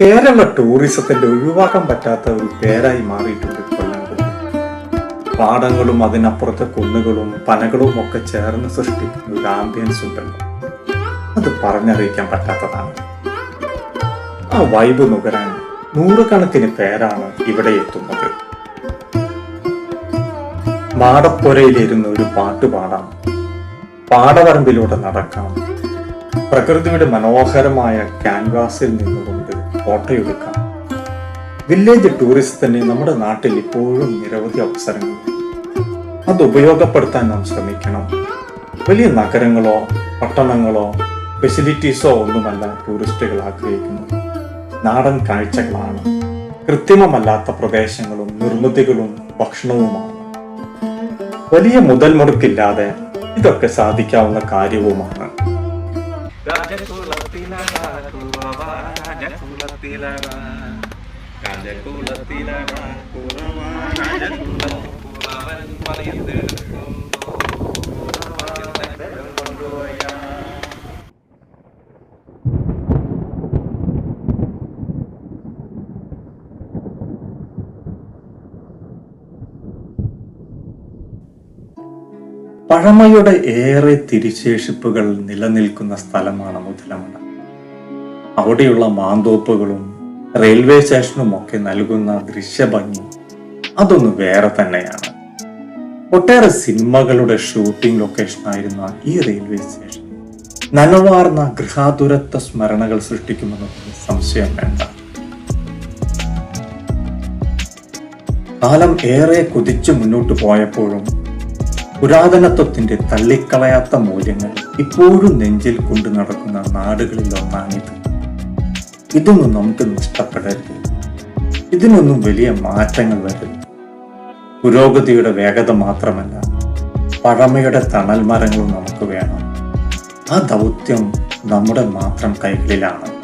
കേരള ടൂറിസത്തിന്റെ ഒഴിവാക്കാൻ പറ്റാത്ത ഒരു പേരായി മാറിയിട്ടുണ്ട് കൊല്ലംകോട് പാടങ്ങളും അതിനപ്പുറത്തെ കുന്നുകളും പനകളും ഒക്കെ ചേർന്ന് സൃഷ്ടിക്കുന്ന ഒരു ആംബിയൻസ് ഉണ്ടല്ലോ അത് പറഞ്ഞറിയിക്കാൻ പറ്റാത്തതാണ്. ആ വൈബ് നുകരാൻ നൂറുകണക്കിന് പേരാണ് ഇവിടെ എത്തുന്നത്. മാടപ്പുരയിലിരുന്ന് ഒരു പാട്ട് പാടാം. പാടവരമ്പിലൂടെ നടക്കാം. പ്രകൃതിയുടെ മനോഹരമായ ക്യാൻവാസിൽ നിന്നുകൊണ്ട് ഫോട്ടോയെടുക്കാം വില്ലേജ് തന്നെ നമ്മുടെ നാട്ടിൽ ഇപ്പോഴും നിരവധി അവസരങ്ങൾ അത് ഉപയോഗപ്പെടുത്താൻ നാം ശ്രമിക്കണം. വലിയ നഗരങ്ങളോ പട്ടണങ്ങളോ ഫെസിലിറ്റീസോ ഒന്നുമല്ല ടൂറിസ്റ്റുകൾ ആഗ്രഹിക്കുന്നത്. നാടൻ കാഴ്ചകളാണ്. കൃത്രിമമല്ലാത്ത പ്രദേശങ്ങളും നിർമ്മിതികളും ഭക്ഷണവുമാണ്. വലിയ മുതൽ മുടക്കില്ലാതെ ഇതൊക്കെ സാധിക്കാവുന്ന കാര്യവുമാണ്. രാജകുലത്തിലടാ കുലവാ, രാജകുലം കുലവൻ പറയുന്നെടുക്കുന്നു. കുലവാൻ കൊണ്ടുപോയാ. പഴമയുടെ ഏറെ തിരിശേഷിപ്പുകൾ നിലനിൽക്കുന്ന സ്ഥലമാണ് മുതലമല. അവിടെയുള്ള മാന്തോപ്പുകളും റെയിൽവേ സ്റ്റേഷനും ഒക്കെ നൽകുന്ന ദൃശ്യഭംഗി അതൊന്ന് വേറെ തന്നെയാണ്. ഒട്ടേറെ സിനിമകളുടെ ഷൂട്ടിംഗ് ലൊക്കേഷൻ ആയിരുന്ന ഈ റെയിൽവേ സ്റ്റേഷൻ. നനവാർന്ന ഗൃഹാതുരത്വ സ്മരണകൾ സൃഷ്ടിക്കുമെന്ന് സംശയം വേണ്ട. കാലം ഏറെ കുതിച്ചു മുന്നോട്ട് പോയപ്പോഴും പുരാതനത്വത്തിന്റെ തള്ളിക്കളയാത്ത മൂല്യങ്ങൾ ഇപ്പോഴും നെഞ്ചിൽ കൊണ്ടു നടക്കുന്ന നാടുകളിൽ ഒന്നാണിത്. ഇതൊന്നും നമുക്ക് നഷ്ടപ്പെടരുത്. ഇതിനൊന്നും വലിയ മാറ്റങ്ങൾ വരരുത്. പുരോഗതിയുടെ വേഗത മാത്രമല്ല പഴമയുടെ തണൽ മരങ്ങളും നമുക്ക് വേണം. ആ ദൗത്യം നമ്മുടെ മാത്രം കൈകളിലാണ്.